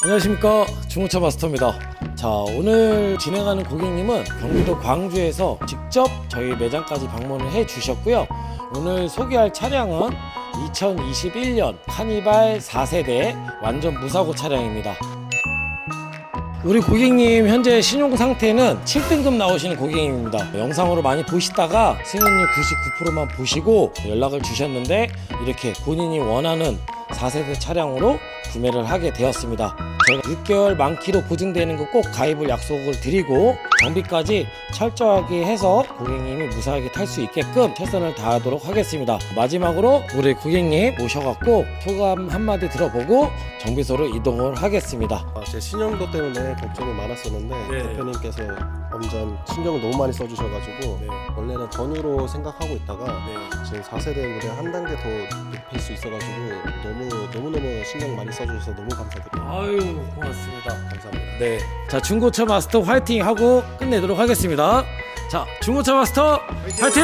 안녕하십니까 중고차 마스터입니다 자 오늘 진행하는 고객님은 경기도 광주에서 직접 저희 매장까지 방문을 해 주셨고요 오늘 소개할 차량은 2021년 카니발 4세대 완전 무사고 차량입니다 우리 고객님 현재 신용 상태는 7등급 나오시는 고객님입니다. 영상으로 많이 보시다가 승인율 99%만 보시고 연락을 주셨는데 이렇게 본인이 원하는 4세대 차량으로 구매를 하게 되었습니다. 저희가 6개월 만기로 보증되는 거 꼭 가입을 약속을 드리고 정비까지 철저하게 해서 고객님이 무사하게 탈 수 있게끔 최선을 다하도록 하겠습니다. 마지막으로 우리 고객님 모셔갖고 소감 한마디 들어보고 정비소로 이동을 하겠습니다. 아, 제 신용도 때문에 걱정이 많았었는데 네. 대표님께서 완전 신경을 너무 많이 써주셔가지고 원래는 전후로 생각하고 있다가 지금 4세대보다 한 단계 더 높일 수 있어가지고 너무 너무 너무 신경 많이 써주셔서 너무 감사드립니다. 아유 고맙습니다. 감사합니다. 네. 자, 중고차 마스터 화이팅 하고 끝내도록 하겠습니다. 자, 중고차 마스터 화이팅!